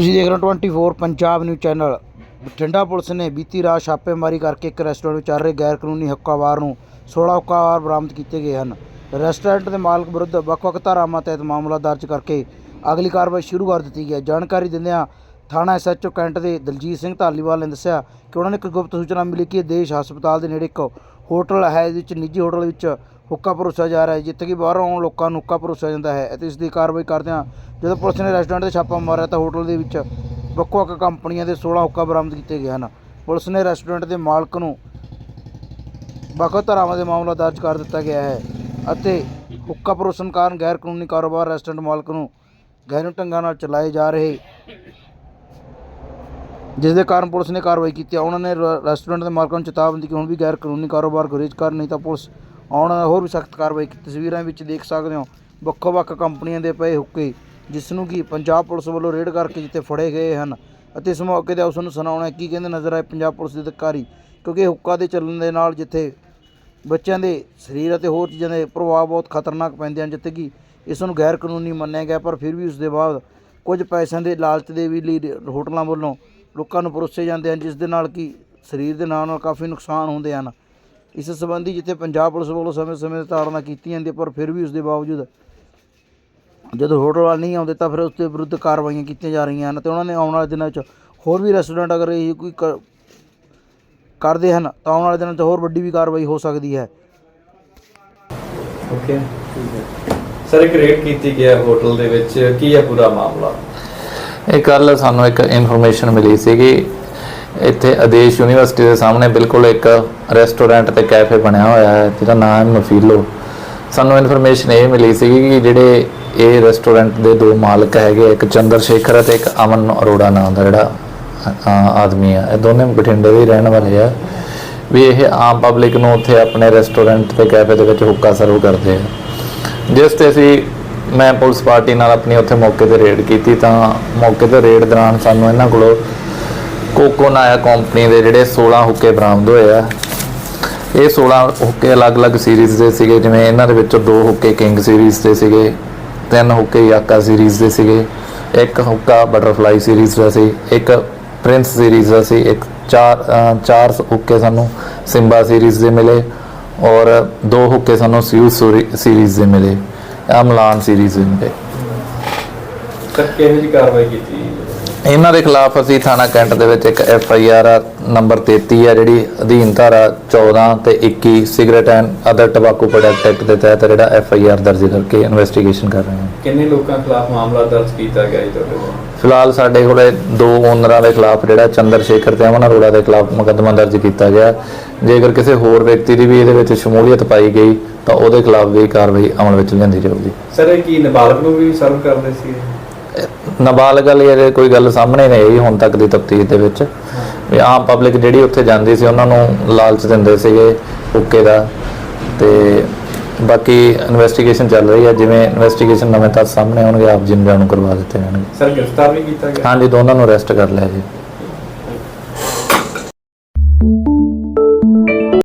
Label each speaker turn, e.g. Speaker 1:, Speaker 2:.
Speaker 1: ਤੁਸੀਂ ਦੇਖ ਰਹੇ ਹੋ 24 Punjab news channel Bathinda police ਨੇ ਬੀਤੀ ਰਾਤ ਛਾਪੇਮਾਰੀ ਕਰਕੇ ਇੱਕ ਰੈਸਟੋਰੈਂਟ ਵਿੱਚ ਚੱਲ ਰਹੇ ਗੈਰ ਕਾਨੂੰਨੀ ਹੱਕਾਵਾਰ ਨੂੰ 16 ਹੁੱਕਾਵਾਰ ਬਰਾਮਦ ਕੀਤੇ ਗਏ ਹਨ। ਰੈਸਟੋਰੈਂਟ ਦੇ ਮਾਲਕ ਵਿਰੁੱਧ ਵੱਖ-ਵੱਖ ਧਾਰਾਵਾਂ ਤਹਿਤ ਮਾਮਲਾ ਦਰਜ ਕਰਕੇ ਅਗਲੀ ਕਾਰਵਾਈ ਸ਼ੁਰੂ ਕਰ ਦਿੱਤੀ ਗਈ ਹੈ। ਜਾਣਕਾਰੀ ਦਿੰਦਿਆਂ ਥਾਣਾ ਐਸਐਚਓ ਕੈਂਟ ਦੇ ਦਲਜੀਤ ਸਿੰਘ ਧਾਲੀਵਾਲ ਨੇ ਦੱਸਿਆ ਕਿ ਉਹਨਾਂ ਨੂੰ ਇੱਕ ਗੁਪਤ ਸੂਚਨਾ ਮਿਲੀ ਕਿ ਦੇਸ਼ ਹਸਪਤਾਲ ਦੇ ਨੇੜੇ ਇੱਕ ਹੋਟਲ ਹੈ ਇਸ ਵਿੱਚ ਨਿੱਜੀ ਹੋਟਲ ਵਿੱਚ ਹੁੱਕਾ ਪਰੋਸਿਆ ਜਾ ਰਿਹਾ ਹੈ, ਜਿੱਥੇ ਕਿ ਬਾਹਰੋਂ ਆਉਣ ਲੋਕਾਂ ਨੂੰ ਹੁੱਕਾ ਪਰੋਸਿਆ ਜਾਂਦਾ ਹੈ ਅਤੇ ਇਸ ਦੀ ਕਾਰਵਾਈ ਕਰਦਿਆਂ ਜਦੋਂ ਪੁਲਿਸ ਨੇ ਰੈਸਟੋਰੈਂਟ ਤੇ ਛਾਪਾ ਮਾਰਿਆ ਤਾਂ ਹੋਟਲ ਦੇ ਵਿੱਚ ਵੱਖ-ਵੱਖ ਕੰਪਨੀਆਂ ਦੇ 16 ਹੁੱਕਾ ਬਰਾਮਦ ਕੀਤੇ ਗਏ ਹਨ। ਪੁਲਿਸ ਨੇ ਰੈਸਟੋਰੈਂਟ ਦੇ ਮਾਲਕ ਨੂੰ ਵੱਖ-ਵੱਖ ਧਾਰਾਵਾਂ ਦੇ ਮਾਮਲਾ ਦਰਜ ਕਰ ਦਿੱਤਾ ਗਿਆ ਹੈ ਅਤੇ ਹੁੱਕਾ ਪਰੋਸਣ ਕਾਰਨ ਗੈਰ ਕਾਨੂੰਨੀ ਕਾਰੋਬਾਰ ਰੈਸਟੋਰੈਂਟ ਮਾਲਕ ਨੂੰ ਗੈਰ ਢੰਗਾਂ ਨਾਲ ਚਲਾਏ ਜਾ ਰਹੇ ਜਿਸ ਦੇ ਕਾਰਨ ਪੁਲਿਸ ਨੇ ਕਾਰਵਾਈ ਕੀਤੀ ਉਹਨਾਂ ਨੇ ਰੈਸਟੋਰੈਂਟ ਦੇ ਮਾਲਕਾਂ ਨੂੰ ਚੇਤਾਵਨੀ ਕਿ ਹੁਣ ਵੀ ਗੈਰ ਕਾਨੂੰਨੀ ਕਾਰੋਬਾਰ ਗੁਰੇਜ਼ ਕਰ ਨਹੀਂ ਤਾਂ ਪੁਲਿਸ ਆਉਣ ਵਾਲਾ ਹੋਰ ਵੀ ਸਖਤ ਕਾਰਵਾਈ ਕੀ ਤਸਵੀਰਾਂ ਵਿੱਚ ਦੇਖ ਸਕਦੇ ਹੋ ਵੱਖੋ ਵੱਖ ਕੰਪਨੀਆਂ ਦੇ ਪਏ ਹੁੱਕੇ, ਜਿਸ ਨੂੰ ਕਿ ਪੰਜਾਬ ਪੁਲਿਸ ਵੱਲੋਂ ਰੇਡ ਕਰਕੇ ਜਿੱਥੇ ਫੜੇ ਗਏ ਹਨ। ਅਤੇ ਇਸ ਮੌਕੇ ਤੇ ਉਸ ਨੂੰ ਸੁਣਾਉਣਾ ਕੀ ਕਹਿੰਦੇ ਨਜ਼ਰ ਆਏ ਪੰਜਾਬ ਪੁਲਿਸ ਦੇ ਅਧਿਕਾਰੀ, ਕਿਉਂਕਿ ਹੁੱਕਾ ਦੇ ਚੱਲਣ ਦੇ ਨਾਲ ਜਿੱਥੇ ਬੱਚਿਆਂ ਦੇ ਸਰੀਰ ਅਤੇ ਹੋਰ ਚੀਜ਼ਾਂ ਦੇ ਪ੍ਰਭਾਵ ਬਹੁਤ ਖਤਰਨਾਕ ਪੈਂਦੇ ਹਨ, ਜਿੱਥੇ ਕਿ ਇਸ ਨੂੰ ਗੈਰ ਕਾਨੂੰਨੀ ਮੰਨਿਆ ਗਿਆ, ਪਰ ਫਿਰ ਵੀ ਉਸ ਦੇ ਬਾਅਦ ਕੁਝ ਪੈਸਿਆਂ ਦੇ ਲਾਲਚ ਦੇ ਵੀ ਲਈ ਹੋਟਲਾਂ ਵੱਲੋਂ ਲੋਕਾਂ ਨੂੰ ਪਰੋਸੇ ਜਾਂਦੇ ਹਨ, ਜਿਸ ਦੇ ਨਾਲ ਕਿ ਸਰੀਰ ਦੇ ਨਾਲ ਨਾਲ ਕਾਫੀ ਨੁਕਸਾਨ ਹੁੰਦੇ ਹਨ। ਇਸ ਸੰਬੰਧੀ ਜਿੱਥੇ ਪੰਜਾਬ ਪੁਲਿਸ ਵੱਲੋਂ ਸਮੇਂ-ਸਮੇਂ ਤੇ ਤਾੜਨਾ ਕੀਤੀ ਜਾਂਦੀ ਪਰ ਫਿਰ ਵੀ ਉਸ ਦੇ ਬਾਵਜੂਦ ਜਦੋਂ ਹੋਟਲ ਵਾਲੇ ਨਹੀਂ ਆਉਂਦੇ ਤਾਂ ਫਿਰ ਉਸ ਦੇ ਵਿਰੁੱਧ ਕਾਰਵਾਈਆਂ ਕੀਤੀਆਂ ਜਾ ਰਹੀਆਂ ਹਨ ਤੇ ਉਹਨਾਂ ਨੇ ਆਉਣ ਵਾਲੇ ਦਿਨਾਂ 'ਚ ਹੋਰ ਵੀ ਰੈਸਟੋਰੈਂਟ ਅਗਰ ਇਹ ਕੋਈ ਕਰਦੇ ਹਨ, ਤਾਂ ਆਉਣ ਵਾਲੇ ਦਿਨਾਂ 'ਚ ਹੋਰ ਵੱਡੀ ਵੀ ਕਾਰਵਾਈ ਹੋ ਸਕਦੀ ਹੈ।
Speaker 2: ਓਕੇ ਸਰ, ਇੱਕ ਰੇਡ ਕੀਤੀ ਗਿਆ ਹੋਟਲ ਦੇ ਵਿੱਚ। ਕੀ ਹੈ ਪੂਰਾ ਮਾਮਲਾ?
Speaker 3: ਇਹ ਕੱਲ ਸਾਨੂੰ ਇੱਕ ਇਨਫੋਰਮੇਸ਼ਨ ਮਿਲੀ ਸੀਗੀ। ਇੱਥੇ ਆਦੇਸ਼ ਯੂਨੀਵਰਸਿਟੀ ਦੇ ਸਾਹਮਣੇ ਬਿਲਕੁਲ ਇੱਕ ਰੈਸਟੋਰੈਂਟ ਤੇ ਕੈਫੇ ਬਣਿਆ ਹੋਇਆ ਹੈ, ਜਿਹਦਾ ਨਾਮ ਹੈ ਮਫੀਲੋ ਸਾਨੂੰ ਇਨਫੋਰਮੇਸ਼ਨ ਇਹ ਮਿਲੀ ਸੀਗੀ ਕਿ ਜਿਹੜੇ ਇਹ ਰੈਸਟੋਰੈਂਟ ਦੇ ਦੋ ਮਾਲਕ ਹੈਗੇ, ਇੱਕ ਚੰਦਰ ਸ਼ੇਖਰ ਅਤੇ ਇੱਕ ਅਮਨ ਅਰੋੜਾ ਨਾਮ ਦਾ ਜਿਹੜਾ ਆਦਮੀ ਆ। ਇਹ ਦੋਨੇ ਬਠਿੰਡੇ ਦੇ ਰਹਿਣ ਵਾਲੇ ਆ। ਵੀ ਇਹ ਆਮ ਪਬਲਿਕ ਨੂੰ ਉੱਥੇ ਆਪਣੇ ਰੈਸਟੋਰੈਂਟ ਤੇ ਕੈਫੇ ਦੇ ਵਿੱਚ ਹੁੱਕਾ ਸਰਵ ਕਰਦੇ ਆ। ਜਿਸ ਤੇ ਅਸੀਂ ਮੈਂ ਪੁਲਿਸ ਪਾਰਟੀ ਨਾਲ ਆਪਣੀ ਉੱਥੇ ਮੌਕੇ ਤੇ ਰੇਡ ਕੀਤੀ ਤਾਂ ਮੌਕੇ ਤੇ ਰੇਡ ਦੌਰਾਨ ਸਾਨੂੰ ਇਹਨਾਂ ਕੋਲੋਂ ਕੋਕੋ ਨਾਇਆ ਕੰਪਨੀ ਦੇ ਜਿਹੜੇ 16 ਹੁੱਕੇ ਬਰਾਮਦ ਹੋਏ ਆ, ਇਹ 16 ਹੁੱਕੇ ਅਲੱਗ-ਅਲੱਗ ਸੀਰੀਜ਼ ਦੇ ਸੀਗੇ, ਜਿਵੇਂ ਇਹਨਾਂ ਦੇ ਵਿੱਚੋਂ ਦੋ ਹੁੱਕੇ ਕਿੰਗ ਸੀਰੀਜ਼ ਦੇ ਸੀਗੇ, ਤਿੰਨ ਹੁੱਕੇ ਯਾਕਾ ਸੀਰੀਜ਼ ਦੇ ਸੀਗੇ, ਇੱਕ ਹੁੱਕਾ ਬਟਰਫਲਾਈ ਸੀਰੀਜ਼ ਦਾ ਸੀ, ਇੱਕ ਪ੍ਰਿੰਸ ਸੀਰੀਜ਼ ਦਾ ਸੀ, ਇੱਕ ਚਾਰ ਚਾਰ ਹੁੱਕੇ ਸਾਨੂੰ ਸਿੰਬਾ ਸੀਰੀਜ਼ ਦੇ ਮਿਲੇ ਔਰ ਦੋ ਹੁੱਕੇ ਸਾਨੂੰ ਸਿਊ ਸੀਰੀਜ਼ ਦੇ ਮਿਲੇ। ਆ ਮਲਾਨ ਸੀਰੀਜ਼ ਦੇ।
Speaker 2: ਸਰ ਕਿਹੋ ਜਿਹੀ ਕਾਰਵਾਈ ਕੀਤੀ?
Speaker 3: ਇਹਨਾਂ ਦੇ ਖਿਲਾਫ ਅਸੀਂ ਥਾਣਾ ਕੈਂਟ ਦੇ ਵਿੱਚ ਇੱਕ ਐਫ ਆਈ ਆਰ ਨੰਬਰ 33 ਆ ਜਿਹੜੀ ਅਧੀਨ ਧਾਰਾ 14 ਤੇ 21 cigarette and other tobacco product act ਦੇ ਤਹਿਤ ਜਿਹੜਾ ਐਫ ਆਈ ਆਰ ਦਰਜ ਕਰਕੇ ਇਨਵੈਸਟੀਗੇਸ਼ਨ ਕਰ ਰਹੇ ਹਾਂ।
Speaker 2: ਕਿੰਨੇ ਲੋਕਾਂ ਖਿਲਾਫ ਮਾਮਲਾ ਦਰਜ ਕੀਤਾ ਗਿਆ ਜੀ ਤੁਹਾਡੇ ਕੋਲ?
Speaker 3: ਫਿਲਹਾਲ ਸਾਡੇ ਕੋਲੇ ਦੋ ਓਨਰਾਂ ਦੇ ਖਿਲਾਫ ਜਿਹੜਾ ਚੰਦਰ ਸ਼ੇਖਰ ਤੇ ਅਮਨ ਅਰੋੜਾ ਦੇ ਖਿਲਾਫ ਮੁਕੱਦਮਾ ਦਰਜ ਕੀਤਾ ਗਿਆ। ਜੇਕਰ ਕਿਸੇ ਹੋਰ ਵਿਅਕਤੀ ਦੀ ਵੀ ਇਹਦੇ ਵਿੱਚ ਸ਼ਮੂਲੀਅਤ ਪਾਈ ਗਈ ਤਾਂ ਉਹਦੇ ਖਿਲਾਫ ਵੀ ਕਾਰਵਾਈ ਅਮਲ ਵਿੱਚ ਲਿਆਂਦੀ ਜਾਊਗੀ।
Speaker 2: ਸਰ ਇਹ ਕੀ ਨਾਬਾਲਗ ਨੂੰ ਵੀ ਸਰਵ ਕਰਦੇ ਸੀ
Speaker 3: ਨਾਬਾਲਗ ਵਾਲੀ ਕੋਈ ਗੱਲ ਸਾਹਮਣੇ ਨਹੀਂ ਆਈ ਹੁਣ ਤੱਕ ਦੀ ਤਫਤੀਸ਼ ਦੇ ਵਿੱਚ। ਵੀ ਆਮ ਪਬਲਿਕ ਜਿਹੜੀ ਉੱਥੇ ਜਾਂਦੀ ਸੀ ਉਹਨਾਂ ਨੂੰ ਲਾਲਚ ਦਿੰਦੇ ਸੀਗੇ ਹੁੱਕੇ ਦਾ। ਤੇ ਬਾਕੀ ਇਨਵੈਸਟੀਗੇਸ਼ਨ ਚੱਲ ਰਹੀ ਹੈ ਜਿਵੇਂ ਇਨਵੈਸਟੀਗੇਸ਼ਨ ਨਵੇਂ ਤੱਥ ਸਾਹਮਣੇ ਆਉਣਗੇ ਆਪ ਜਿੰਨ ਜਾਣੂ ਕਰਵਾ ਦਿੱਤੇ ਜਾਣਗੇ।
Speaker 2: ਸਰ ਗ੍ਰਿਫਤਾਰ ਵੀ ਕੀਤਾ ਗਿਆ?
Speaker 3: ਹਾਂਜੀ ਦੋਨਾਂ ਨੂੰ ਅਰੈਸਟ ਕਰ ਲਿਆ ਜੀ।